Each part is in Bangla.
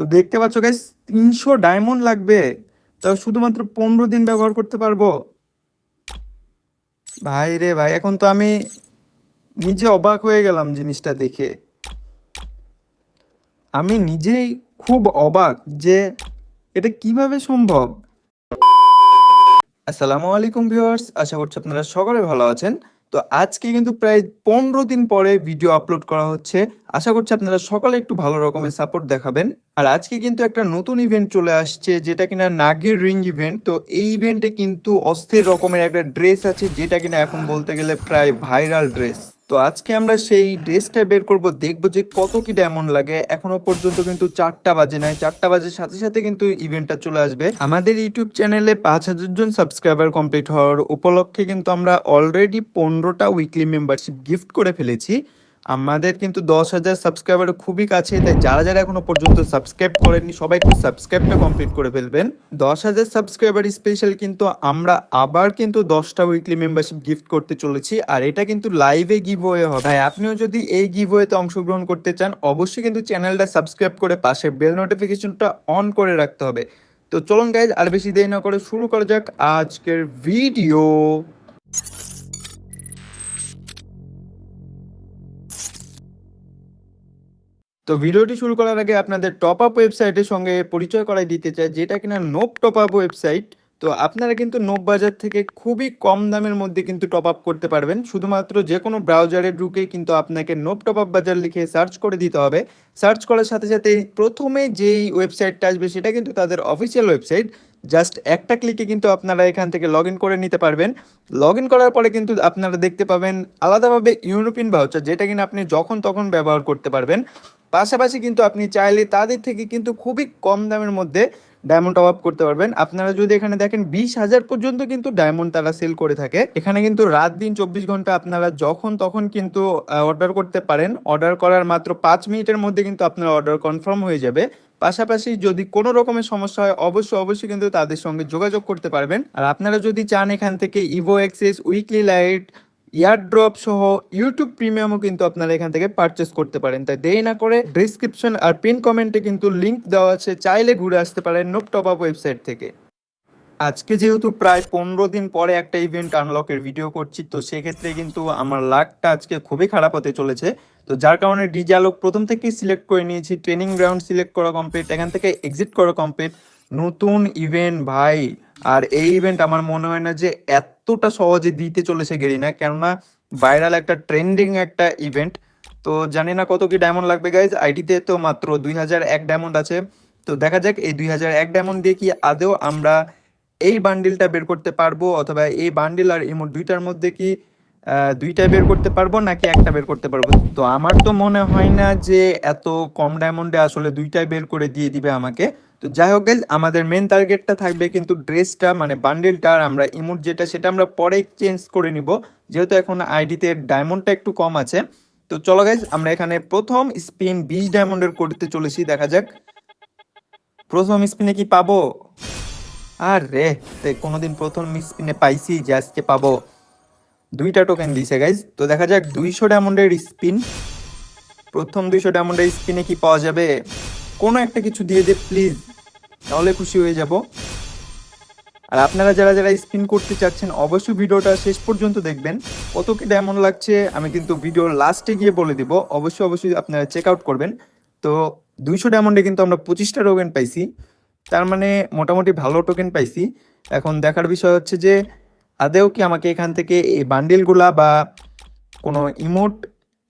তো দেখতে পাচ্ছ গাইস তিনশো ডায়মন্ড লাগবে। তাও শুধুমাত্র পনেরো দিন ব্যবহার করতে পারব। ভাই রে ভাই, এখন তো আমি নিজে অবাক হয়ে গেলাম জিনিসটা দেখে। আমি নিজেই খুব অবাক যে এটা কীভাবে সম্ভব। আসসালামু আলাইকুম ভিউয়ার্স আশা করছি আপনারা সকলে ভালো আছেন। তো আজকে কিন্তু প্রায় পনেরো দিন পরে ভিডিও আপলোড করা হচ্ছে। আশা করছি আপনারা সকালে একটু ভালো রকমের সাপোর্ট দেখাবেন। আর আজকে কিন্তু একটা নতুন ইভেন্ট চলে আসছে, যেটা কিনা নাগের রিং ইভেন্ট তো এই ইভেন্টে কিন্তু অস্থির রকমের একটা ড্রেস আছে, যেটা কিনা এখন বলতে গেলে প্রায় ভাইরাল ড্রেস তো আজকে আমরা সেই ড্রেসটা বের করব, দেখব যে কত কি ডায়মন্ড লাগে। এখনও পর্যন্ত কিন্তু চারটা বাজে নাই। চারটা বাজে সাথে সাথে কিন্তু ইভেন্টটা চলে আসবে। আমাদের ইউটিউব চ্যানেলে পাঁচ হাজার জন সাবস্ক্রাইবার কমপ্লিট হওয়ার উপলক্ষে কিন্তু আমরা অলরেডি পনেরোটা উইকলি মেম্বারশিপ গিফট করে ফেলেছি। আমাদের কিন্তু দশ হাজার সাবস্ক্রাইবার খুবই কাছে তাই যারা যারা এখনও পর্যন্ত সাবস্ক্রাইব করেননি, সবাই একটু সাবস্ক্রাইবটা কমপ্লিট করে ফেলবেন। দশ হাজার সাবস্ক্রাইবার স্পেশাল কিন্তু আমরা আবার কিন্তু দশটা উইকলি মেম্বারশিপ গিফট করতে চলেছি, আর এটা কিন্তু লাইভে গিভ হয়ে হবে। তাই আপনিও যদি এই গিভ ওয়েতে অংশগ্রহণ করতে চান, অবশ্যই কিন্তু চ্যানেলটা সাবস্ক্রাইব করে পাশে বেল নোটিফিকেশনটা অন করে রাখতে হবে। তো চলুন গাইজ আর বেশি দেরি না করে শুরু করা যাক আজকের ভিডিও তো ভিডিওটি শুরু করার আগে আপনাদের টপ আপ ওয়েবসাইটের সঙ্গে পরিচয় করাই দিতে চাই, যেটা কিনা নোপ টপ আপ ওয়েবসাইট তো আপনারা কিন্তু নোপ বাজার থেকে খুবই কম দামের মধ্যে কিন্তু টপ আপ করতে পারবেন। শুধুমাত্র যে কোনো ব্রাউজারে ঢুকে কিন্তু আপনাকে নোপ টপ আপ বাজার লিখে সার্চ করে দিতে হবে। সার্চ করার সাথে সাথে প্রথমে যেই ওয়েবসাইটটা আসবে, সেটা কিন্তু তাদের অফিসিয়াল ওয়েবসাইট জাস্ট একটা ক্লিকে কিন্তু আপনারা এখান থেকে লগ ইন করে নিতে পারবেন। লগ ইন করার পরে কিন্তু আপনারা দেখতে পাবেন আলাদাভাবে ইউরোপিয়ান ভাউচার যেটা কিনা আপনি যখন তখন ব্যবহার করতে পারবেন। পাশাপাশি কিন্তু আপনি চাইলে তাদের থেকে কিন্তু খুবই কম দামের মধ্যে ডায়মন্ড টপ আপ করতে পারবেন। আপনারা যদি এখানে দেখেন বিশ হাজার পর্যন্ত কিন্তু ডায়মন্ড তারা সেল করে থাকে। এখানে কিন্তু রাত দিন চব্বিশ ঘণ্টা আপনারা যখন তখন কিন্তু অর্ডার করতে পারেন। অর্ডার করার মাত্র পাঁচ মিনিটের মধ্যে কিন্তু আপনার অর্ডার কনফার্ম হয়ে যাবে। পাশাপাশি যদি কোনো রকমের সমস্যা হয়, অবশ্যই অবশ্যই কিন্তু তাদের সঙ্গে যোগাযোগ করতে পারবেন। আর আপনারা যদি চান এখান থেকে Evo access weekly light eardrop সহ ইউটিউব প্রিমিয়ামও কিন্তু আপনারা এখান থেকে পারচেস করতে পারেন। তাই দেরি না করে ডিসক্রিপশন আর পিন কমেন্টে কিন্তু লিঙ্ক দেওয়া আছে। চাইলে ঘুরে আসতে পারেন নোপ টপ আপ ওয়েবসাইট থেকে। আজকে যেহেতু প্রায় পনেরো দিন পরে একটা ইভেন্ট আনলকের ভিডিও করছি, তো সেক্ষেত্রে কিন্তু আমার লাকটা আজকে খুবই খারাপ হতে চলেছে। তো যার কারণে ডিজে আলোক প্রথম থেকেই সিলেক্ট করে নিয়েছি ট্রেনিং গ্রাউন্ড সিলেক্ট করা কমপ্লিট এখান থেকে এক্সিট করা কমপ্লিট নতুন ইভেন্ট ভাই, আর এই ইভেন্ট আমার মনে হয় না যে এতটা সহজে দিতে চলেছে গেরিনা, কেননা ভাইরাল একটা ট্রেন্ডিং একটা ইভেন্ট তো জানি না কত কি ডায়মন্ড লাগবে গাইজ আইডিতে তো মাত্র দুই হাজার এক ডায়মন্ড আছে। তো দেখা যাক এই দুই হাজার এক ডায়মন্ড দিয়ে কি আদৌ আমরা এই বান্ডিলটা বের করতে পারব, অথবা এই বান্ডিল আর ইমোট দুইটার মধ্যে কি দুইটা বের করতে পারব নাকি একটা বের করতে পারব? তো আমার তো মনে হয় না যে এত কম ডায়মন্ডে আসলে দুইটাই বের করে দিয়ে দিবে আমাকে। তো যাই হোক আমাদের মেন টার্গেটটা থাকবে কিন্তু ড্রেসটা মানে বান্ডিলটা আর আমরা ইমোট যেটা, সেটা আমরা পরে চেঞ্জ করে নিব। যেহেতু এখন আইডিতে ডায়মন্ডটা একটু কম আছে। তো চলো গাইজ আমরা এখানে প্রথম স্পিন বিশ ডায়মন্ডের করতে চলেছি, দেখা যাক। প্রথম স্পিনে কি পাবো? আর রে কোনোদিন প্রথম স্পিনে পাইছি যে আজকে পাবো। দুইটা টোকেন দিছে গাইজ তো দেখা যাক, দুইশো ডায়মন্ডের স্পিন প্রথম দুইশো ডায়মন্ডের স্পিনে কি পাওয়া যাবে? কোনো একটা কিছু দিয়ে দে প্লিজ তাহলে খুশি হয়ে যাব। আর আপনারা যারা যারা স্পিন করতে চাচ্ছেন, অবশ্যই ভিডিওটা শেষ পর্যন্ত দেখবেন। কত কি ডায়মন্ড লাগছে, আমি কিন্তু ভিডিওর লাস্টে গিয়ে বলে দিব। অবশ্যই অবশ্যই আপনারা চেক আউট করবেন। তো দুইশো ডায়মন্ডে কিন্তু আমরা পঁচিশটা টোকেন পাইছি। তার মানে মোটামুটি ভালো টোকেন পাইছি। এখন দেখার বিষয় হচ্ছে যে আদেও কি আমাকে এখান থেকে এই বান্ডিলগুলা বা কোনো ইমোট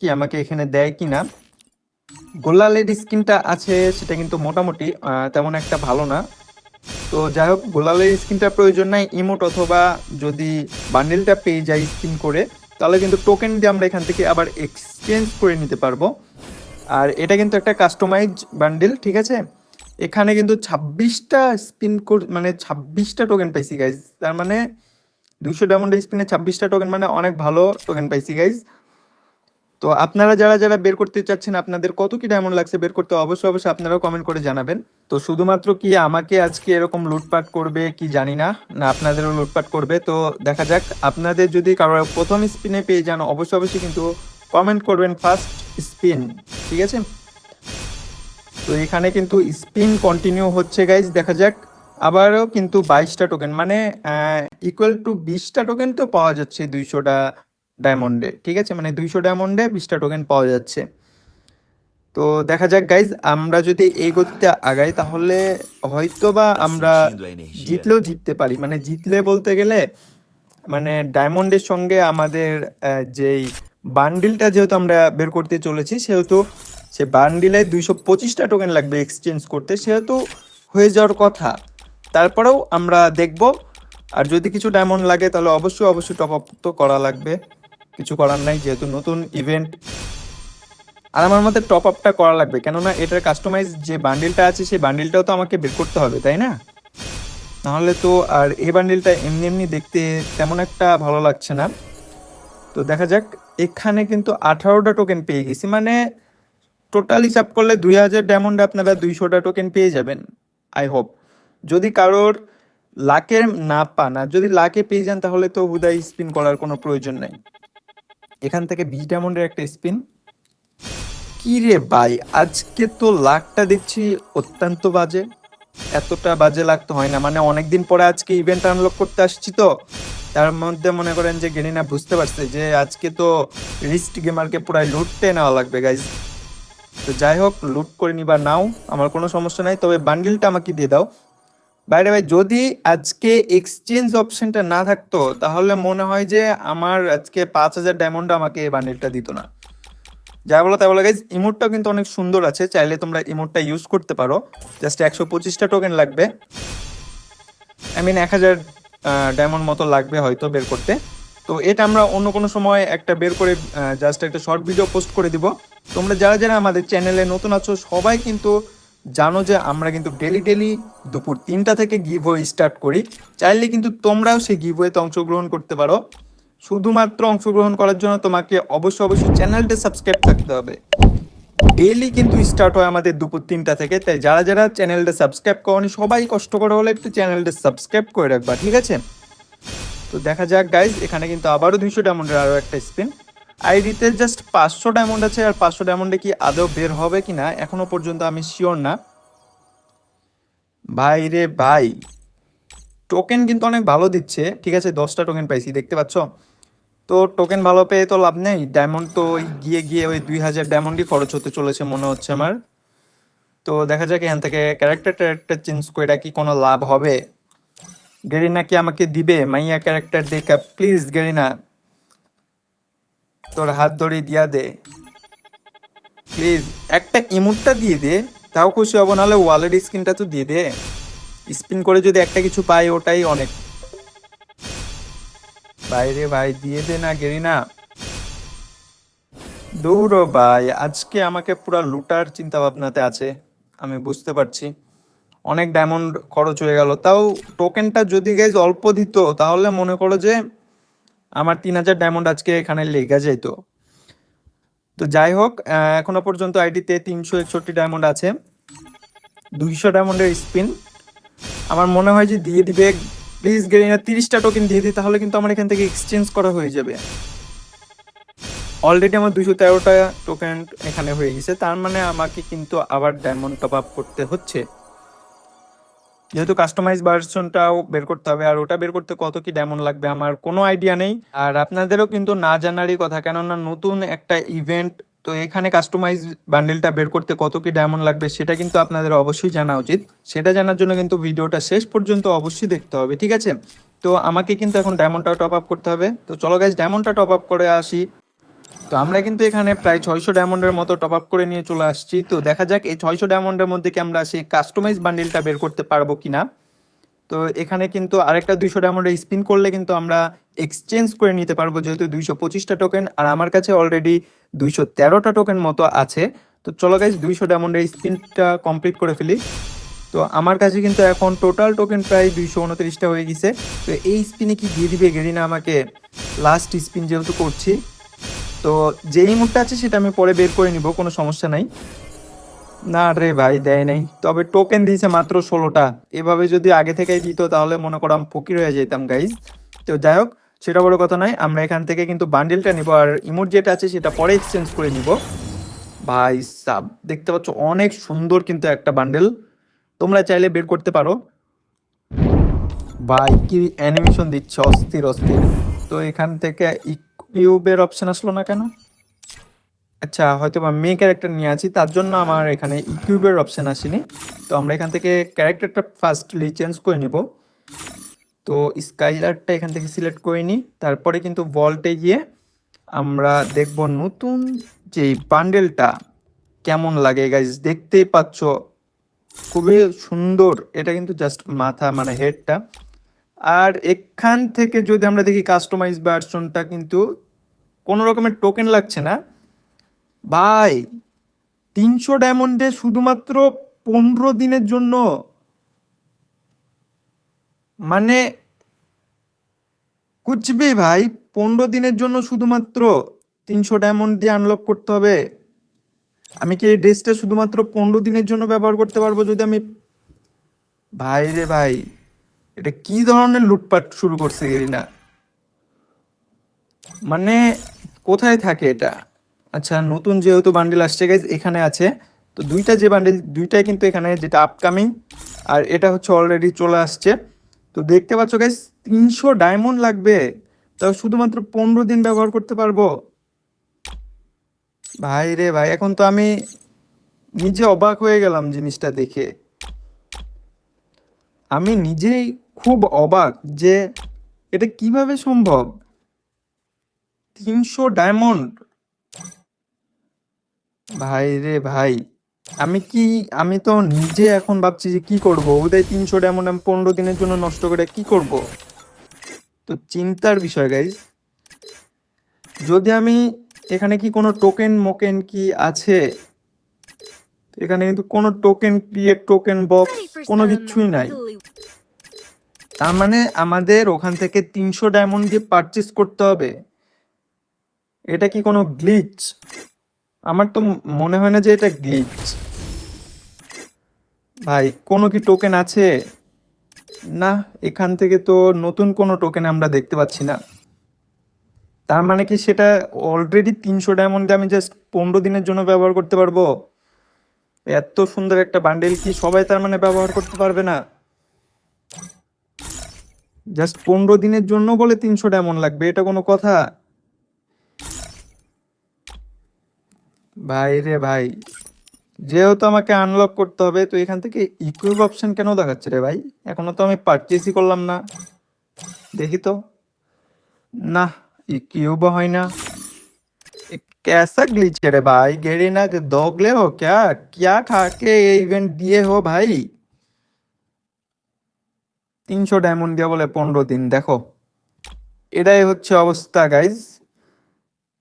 কি আমাকে এখানে দেয় কি না গোল্লালের স্কিনটা আছে, সেটা কিন্তু মোটামুটি তেমন একটা ভালো না। তো যাই হোক গোলালের স্কিনটা প্রয়োজন নাই ইমোট অথবা যদি বান্ডেলটা পেয়ে যাই স্কিন করে, তাহলে কিন্তু টোকেন দিয়ে আমরা এখান থেকে আবার এক্সচেঞ্জ করে নিতে পারব। আর এটা কিন্তু একটা কাস্টমাইজ বান্ডেল, ঠিক আছে? এখানে কিন্তু ছাব্বিশটা স্পিন মানে ছাব্বিশটা টোকেন পাইছি গাইজ তার মানে দুশো ডায়মন্ড স্পিনে ছাব্বিশটা টোকেন মানে অনেক ভালো টোকেন পাইছি গাইজ তো আপনারা যারা যারা বের করতে চাচ্ছেন, আপনাদের কত কি ডায়মন্ড লাগছে বের করতে অবশ্যই অবশ্যই আপনারাও কমেন্ট করে জানাবেন। তো শুধুমাত্র কি আমাকে আজকে এরকম লুটপাট করবে কি জানি না না আপনাদেরও লুটপাট করবে। তো দেখা যাক, আপনাদের যদি কারও প্রথম স্পিনে পেয়ে যান, অবশ্যই অবশ্যই কিন্তু কমেন্ট করবেন ফার্স্ট স্পিন ঠিক আছে? তো এখানে কিন্তু স্পিন কন্টিনিউ হচ্ছে গাইজ দেখা যাক। আবারও কিন্তু বাইশটা টোকেন মানে ইকুয়াল টু বিশটা টোকেন তো পাওয়া যাচ্ছে দুইশোটা ডায়মন্ডে ঠিক আছে? মানে দুইশো ডায়মন্ডে বিশটা টোকেন পাওয়া যাচ্ছে। তো দেখা যাক গাইজ আমরা যদি এই গতিতে আগাই, তাহলে হয়তো বা আমরা জিতলেও জিততে পারি। মানে জিতলে বলতে গেলে মানে ডায়মন্ডের সঙ্গে আমাদের যেই বান্ডিলটা যেহেতু আমরা বের করতে চলেছি, সেহেতু সে বান্ডিলে দুইশো পঁচিশটা টোকেন লাগবে এক্সচেঞ্জ করতে, সেহেতু হয়ে যাওয়ার কথা। তারপরেও আমরা দেখব। আর যদি কিছু ডায়মন্ড লাগে, তাহলে অবশ্যই অবশ্যই টপ আপ তো করা লাগবে। কিছু করার নাই, যেহেতু নতুন ইভেন্ট আর আমার মতে টপ আপটা করা লাগবে, কেননা এটার কাস্টমাইজ যে বান্ডিলটা আছে, সেই বান্ডিলটাও তো আমাকে বের করতে হবে, তাই না? নাহলে তো আর এই বান্ডিলটা এমনি এমনি দেখতে তেমন একটা ভালো লাগছে না। তো দেখা যাক, এখানে কিন্তু আঠারোটা টোকেন পেয়ে গেছি। মানে টোটাল হিসাব করলে দুই হাজার ডায়মন্ডে আপনারা দুইশোটা টোকেন পেয়ে যাবেন আই হোপ যদি কারোর লাকে না পান, আর যদি লাকে পেয়ে যান, তাহলে তো হুদাই স্পিন করার কোনো প্রয়োজন নাই। এখান থেকে বিশ ডায়মন্ডের একটা স্পিন কি রে ভাই, আজকে তো লাকটা দেখছি অত্যন্ত বাজে। এতটা বাজে লাগতো হয় না মানে অনেকদিন পরে আজকে ইভেন্ট আনলক করতে আসছি তো। তার মধ্যে মনে করেন যে গেরিনা বুঝতে পারছে যে আজকে তো রিস্ট গেমারকে পুরাই লুটতে নেওয়া লাগবে গাইজ তো যাই হোক, লুট করে নিবা নাও, আমার কোনো সমস্যা নাই। তবে বান্ডিলটা আমাকে দিয়ে দাও। বাইরে ভাই যদি আজকে এক্সচেঞ্জ অপশনটা না থাকতো, তাহলে মনে হয় যে আমার আজকে পাঁচ হাজার ডায়মন্ড আমাকে এই বান্ডিলটা দিত না। যা বলো তাই বলো গাইজ ইমোটটাও কিন্তু অনেক সুন্দর আছে, চাইলে তোমরা ইমোটটা ইউজ করতে পারো। জাস্ট একশো পঁচিশটা টোকেন লাগবে। আই মিন এক হাজার ডায়মন্ড মতো লাগবে হয়তো বের করতে। তো এটা আমরা অন্য কোনো সময় একটা বের করে জাস্ট একটা শর্ট ভিডিও পোস্ট করে দিব। তোমরা যারা যারা আমাদের চ্যানেলে নতুন আছো, সবাই কিন্তু জানো যে আমরা কিন্তু ডেলি ডেলি দুপুর তিনটা থেকে গিভ স্টার্ট করি। চাইলে কিন্তু তোমরাও সেই গিভ অংশগ্রহণ করতে পারো। শুধুমাত্র অংশগ্রহণ করার জন্য তোমাকে অবশ্যই অবশ্যই চ্যানেলটা সাবস্ক্রাইব থাকতে হবে। ডেইলি কিন্তু স্টার্ট হয় আমাদের দুপুর তিনটা থেকে। তাই যারা যারা চ্যানেলটা সাবস্ক্রাইব করনি, সবাই কষ্ট করে হলে একটু চ্যানেলটা সাবস্ক্রাইব করে রাখবা, ঠিক আছে? তো দেখা যাক গাইজ এখানে কিন্তু আবারও দুইশো ডায়মন্ডের আরও একটা স্পিন আইডিতে জাস্ট পাঁচশো ডায়মন্ড আছে আর পাঁচশো ডায়মন্ডে কি আদৌ বের হবে কি না? এখনও পর্যন্ত আমি শিওর না। ভাই রে ভাই টোকেন কিন্তু অনেক ভালো দিচ্ছে। ঠিক আছে, দশটা টোকেন পাইছি, দেখতে পাচ্ছ? তো টোকেন ভালো পেয়ে তো লাভ নেই। ডায়মন্ড তো গিয়ে গিয়ে ওই দুই হাজার ডায়মন্ডই খরচ হতে চলেছে মনে হচ্ছে আমার। তো দেখা যাক এখান থেকে ক্যারেক্টার ট্যারেক্টার চেঞ্জ করে কি কোনো লাভ হবে। গেরিনা কি আমাকে দিবে? মাইয়া ক্যারেক্টার দেখা প্লিজ গেরিনা। তোর হাত ধরে দিয়া দে। প্লিজ একটা ইমোটটা দিয়ে দে, তাও খুশি হব, নাহলে ওয়ালেট স্ক্রিনটা তো দিয়ে দে। স্পিন করে যদি একটা কিছু পাই, ওটাই অনেক। বাইরে ভাই, দিয়ে দে না গেরি না দৌড়ো ভাই, আজকে আমাকে পুরা লুটার চিন্তা ভাবনাতে আছে, আমি বুঝতে পারছি। অনেক ডায়মন্ড খরচ হয়ে গেল, তাও টোকেনটা যদি গাইজ অল্প দিত, তাহলে মনে করো যে আমার তিন হাজার ডায়মন্ড আজকে এখানে লেগে যেত তো। যাই হোক এখনও পর্যন্ত আইডিতে তিনশো একষট্টি ডায়মন্ড আছে। দুইশো ডায়মন্ডের স্পিন আমার মনে হয় যে দিয়ে দিবে প্লিজ গেরিনা তিরিশটা টোকেন দিয়ে দিই তাহলে কিন্তু আমার এখান থেকে এক্সচেঞ্জ করা হয়ে যাবে। অলরেডি আমার দুইশো তেরোটা টোকেন এখানে হয়ে গেছে, তার মানে আমাকে কিন্তু আবার ডায়মন্ড টপ আপ করতে হচ্ছে। যেহেতু কাস্টমাইজ ভার্সনটাও বের করতে হবে, আর ওটা বের করতে কত কি ডায়মন্ড লাগবে আমার কোনো আইডিয়া নেই। আর আপনাদেরও কিন্তু না জানারই কথা, কেননা নতুন একটা ইভেন্ট তো এখানে কাস্টমাইজ বান্ডেলটা বের করতে কত কি ডায়মন্ড লাগবে সেটা কিন্তু আপনাদের অবশ্যই জানা উচিত। সেটা জানার জন্য কিন্তু ভিডিওটা শেষ পর্যন্ত অবশ্যই দেখতে হবে, ঠিক আছে? তো আমাকে কিন্তু এখন ডায়মন্ডটা টপ আপ করতে হবে। তো চলো গাইজ ডায়মন্ডটা টপ আপ করে আসি। তো আমরা কিন্তু এখানে প্রায় ছয়শো ডায়মন্ডের মতো টপ আপ করে নিয়ে চলে আসছি। তো দেখা যাক এই ছয়শো ডায়মন্ডের মধ্যে কি আমরা সেই কাস্টমাইজ বান্ডিলটা বের করতে পারব কিনা। তো এখানে কিন্তু আরেকটা দুইশো ডায়মন্ডের স্পিন করলে কিন্তু আমরা এক্সচেঞ্জ করে নিতে পারব যেহেতু দুইশো পঁচিশটা টোকেন আর আমার কাছে অলরেডি দুইশো তেরোটা টোকেন মতো আছে। তো চলো গাইজ দুইশো ডায়মন্ডের স্পিনটা কমপ্লিট করে ফেলি। তো আমার কাছে কিন্তু এখন টোটাল টোকেন প্রায় দুইশো উনত্রিশটা হয়ে গেছে। তো এই স্পিনে কি দিয়ে দিবে গেরিনা আমাকে? লাস্ট স্পিন যেহেতু করছি। তো যেই মুডটা আছে সেটা আমি পরে বের করে নিব, কোনো সমস্যা নাই। না রে ভাই, দেয় নাই। তবে টোকেন দিয়েছে মাত্র ষোলোটা। এভাবে যদি আগে থেকেই দিত তাহলে মনে করো আমি ফকির হয়ে যেতাম গাইজ তো যাই হোক, সেটা বড় কথা নয়, আমরা এখান থেকে কিন্তু বান্ডিলটা নিব আর ইমোট যেটা আছে সেটা পরে এক্সচেঞ্জ করে নিব। ভাই সাব, দেখতে পাচ্ছ অনেক সুন্দর কিন্তু একটা বান্ডেল তোমরা চাইলে বের করতে পারো। ভাই, কি অ্যানিমেশন দিচ্ছে? অস্থির অস্থির। তো এখান থেকে ইউবের অপশন আসলো না কেন? আচ্ছা হয়তো বা মেয়ে ক্যারেক্টার নিয়ে আছি, তার জন্য আমার এখানে ইকিউবের অপশন আসেনি। তো আমরা এখান থেকে ক্যারেক্টারটা ফার্স্টলি চেঞ্জ করে নিব। তো স্কাইলারটা এখান থেকে সিলেক্ট করে নিই। তারপরে কিন্তু ভল্টে গিয়ে আমরা দেখব নতুন যে বান্ডেলটা কেমন লাগে। গাইজ দেখতেই পাচ্ছ, খুবই সুন্দর। এটা কিন্তু জাস্ট মাথা মানে হেডটা আর এখান থেকে যদি আমরা দেখি কাস্টমাইজ ভার্সনটা কিন্তু কোনো রকমের টোকেন লাগছে না। ভাই, তিনশো ডায়মন্ডে শুধুমাত্র পনেরো দিনের জন্য। মানে কুচবি ভাই, পনেরো দিনের জন্য শুধুমাত্র তিনশো ডায়মন্ড দিয়ে আনলক করতে হবে। আমি কি এই ড্রেসটা শুধুমাত্র পনেরো দিনের জন্য ব্যবহার করতে পারব যদি আমি ভাই রে ভাই এটা কি ধরনের লুটপাট শুরু করছে গেরিনা মানে কোথায় থাকে এটা? আচ্ছা নতুন যেহেতু বান্ডিল আসছে গাইজ এখানে আছে। তো দুইটা যে বান্ডিল দুইটাই কিন্তু এখানে যেটা আপকামিং আর এটা হচ্ছে অলরেডি চলে আসছে। তো দেখতে পাচ্ছ গাইজ তিনশো ডায়মন্ড লাগবে। তাও শুধুমাত্র পনেরো দিন ব্যবহার করতে পারব। ভাই রে ভাই, এখন তো আমি নিজে অবাক হয়ে গেলাম জিনিসটা দেখে। আমি নিজেই খুব অবাক যে এটা কীভাবে সম্ভব? তিনশো ডায়মন্ড? ভাই রে ভাই, আমি কি, আমি তো নিজে এখন ভাবছি যে কি করব? ওদের তিনশো ডায়মন্ড আমি পনেরো দিনের জন্য নষ্ট করে কি করব? তো চিন্তার বিষয় গাইজ যদি আমি এখানে কি কোনো টোকেন মোকেন কি আছে? এখানে কিন্তু কোনো টোকেন ক্রিয়েট টোকেন বক্স কোনো কিছুই নাই। তার মানে আমাদের ওখান থেকে তিনশো ডায়মন্ড দিয়ে পারচেস করতে হবে। এটা কি কোনো গ্লিচ আমার তো মনে হয় না যে এটা গ্লিচ ভাই, কোনো কি টোকেন আছে? না, এখান থেকে তো নতুন কোনো টোকেন আমরা দেখতে পাচ্ছি না। তার মানে কি সেটা অলরেডি তিনশো ডায়মন্ডে আমি জাস্ট পনেরো দিনের জন্য ব্যবহার করতে পারব? এত সুন্দর একটা বান্ডেল কি সবাই তার মানে ব্যবহার করতে পারবে না? জাস্ট পনেরো দিনের জন্য বলে তিনশো ডেমন লাগবে, এটা কোনো কথা? ভাই রে ভাই, যেহেতু আমাকে আনলক করতে হবে, তো এখান থেকে ইকুইপ অপশন কেন দেখাচ্ছে রে ভাই? এখনও তো আমি পারচেসই করলাম না। দেখি তো। না ইকুইপ হয় না। कैसा ग्लिच है रे भाई गेरीना के दोगले हो क्या क्या खा के ये इवेंट दिए हो भाई তিনশো ডায়মন্ড দিয়ে বলে পনেরো দিন দেখো এটাই হচ্ছে অবস্থা গাইজ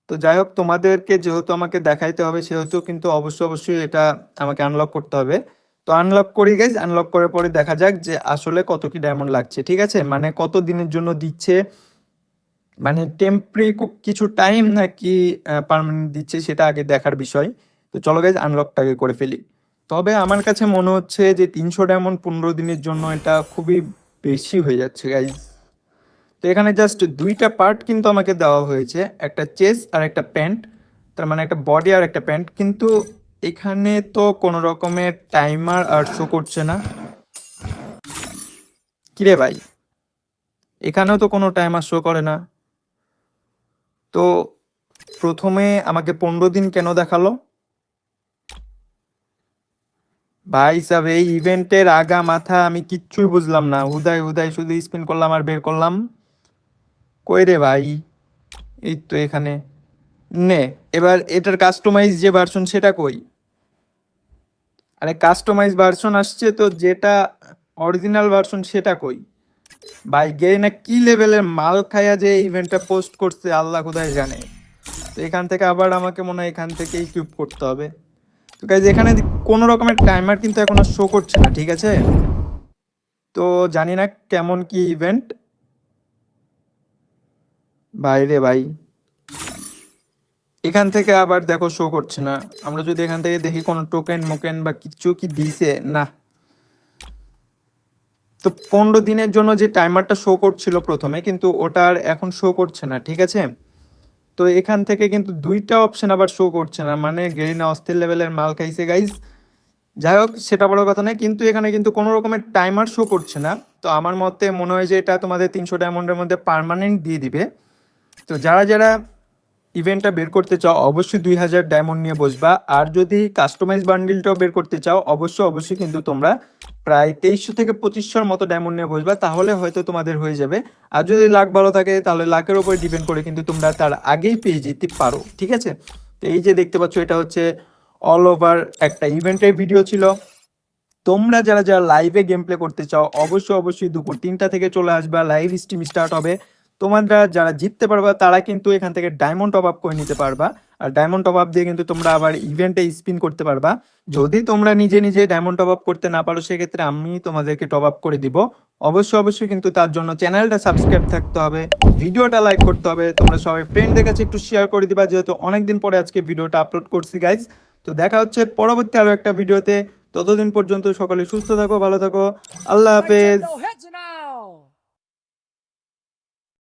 তো যাই হোক তোমাদেরকে যেহেতু আমাকে দেখাইতে হবে সেহেতু কিন্তু অবশ্যই অবশ্যই এটা আমাকে আনলক করতে হবে তো আনলক করি গাইজ আনলক করার পরে দেখা যাক যে আসলে কত কি ডায়মন্ড লাগছে ঠিক আছে মানে কত দিনের জন্য দিচ্ছে মানে টেম্পরি কিছু টাইম নাকি পার্মানেন্ট দিচ্ছে সেটা আগে দেখার বিষয়। তো চলো গাইজ আনলকটাকে করে ফেলি। তবে আমার কাছে মনে হচ্ছে যে তিনশো ডায়মন্ড পনেরো দিনের জন্য এটা খুবই বেশি হয়ে যাচ্ছে গাইজ তো এখানে জাস্ট দুইটা পার্ট কিন্তু আমাকে দেওয়া হয়েছে। একটা চেস আর একটা প্যান্ট তার মানে একটা বডি আর একটা প্যান্ট কিন্তু এখানে তো কোনো রকমের টাইমার আর শো করছে না। কিরে ভাই? এখানেও তো কোনো টাইমার শো করে না। তো প্রথমে আমাকে পনেরো দিন কেন দেখাল? ভাই সাহেব, এই ইভেন্টের আগা মাথা আমি কিচ্ছুই বুঝলাম না। হুদায় হুদায় শুধু স্পিন করলাম আর বের করলাম। কই রে ভাই? এই তো এখানে। নে, এবার এটার কাস্টমাইজ যে ভার্সন সেটা কই? আরে কাস্টমাইজ ভার্সন আসছে তো যেটা অরিজিনাল ভার্সন সেটা কই? ভাই গে না কি লেভেলের মাল খায়া যে ইভেন্টটা পোস্ট করছে, আল্লাহ কোথায় জানে। তো এখান থেকে আবার আমাকে মনে হয় এখান থেকে ইকুইপ করতে হবে। তো গাইজ এখানে কোনো রকমের টাইমার কিন্তু এখনও শো করছে না, ঠিক আছে? তো জানি না কেমন কি ইভেন্ট বাইরে ভাই। এখান থেকে আবার দেখো শো করছে না। আমরা যদি এখান থেকে দেখি কোনো টোকেন মোকেন বা কিছু কি দিছে, না। তো পনেরো দিনের জন্য যে টাইমারটা শো করছিল প্রথমে, কিন্তু ওটা আর এখন শো করছে না, ঠিক আছে? তো এখান থেকে কিন্তু দুইটা অপশন আবার শো করছে না মানে গেরিনা অস্থির লেভেলের মাল খাইছে গাইজ যাই হোক, সেটা বড় কথা নয়, কিন্তু এখানে কিন্তু কোনো রকমের টাইমার শো করছে না। তো আমার মতে মনে হয় যে এটা তোমাদের তিনশো ডায়মন্ডের মধ্যে পার্মানেন্ট দিয়ে দিবে। তো যারা যারা ইভেন্টটা বের করতে চাও, অবশ্যই দুই হাজার ডায়মন্ড নিয়ে বসবা। আর যদি কাস্টমাইজ বান্ডিলটাও বের করতে চাও, অবশ্যই অবশ্যই কিন্তু তোমরা প্রায় তেইশশো থেকে পঁচিশশোর মতো ডায়মন্ড নিয়ে বসবা, তাহলে হয়তো তোমাদের হয়ে যাবে। আর যদি লাখ ভালো থাকে, তাহলে লাখের উপরে ডিপেন্ড করে কিন্তু তোমরা তার আগেই পেয়ে যেতে পারো, ঠিক আছে? তো এই যে দেখতে পাচ্ছ, এটা হচ্ছে অল ওভার একটা ইভেন্টের ভিডিও ছিল। তোমরা যারা যারা লাইভে গেম প্লে করতে চাও, অবশ্যই অবশ্যই দুপুর তিনটা থেকে চলে আসবা লাইভ স্ট্রিম স্টার্ট হবে। তোমরা যারা জিততে পারবা, তারা কিন্তু এখান থেকে ডায়মন্ড টপ আপ করে নিতে পারবা। আর ডায়মন্ড টপ আপ দিয়ে কিন্তু তোমরা আবার ইভেন্টে স্পিন করতে পারবা। যদি তোমরা নিজে নিজে ডায়মন্ড টপ আপ করতে না পারো, সেক্ষেত্রে আমি তোমাদেরকে টপ আপ করে দিব। অবশ্যই অবশ্যই কিন্তু তার জন্য চ্যানেলটা সাবস্ক্রাইব থাকতে হবে, ভিডিওটা লাইক করতে হবে। তোমরা সবাই ফ্রেন্ডদের কাছে একটু শেয়ার করে দিবা, যেহেতু অনেকদিন পরে আজকে ভিডিওটা আপলোড করছি গাইজ তো দেখা হচ্ছে পরবর্তী আরও একটা ভিডিওতে। ততদিন পর্যন্ত সকলে সুস্থ থাকো, ভালো থাকো। আল্লাহ হাফেজ।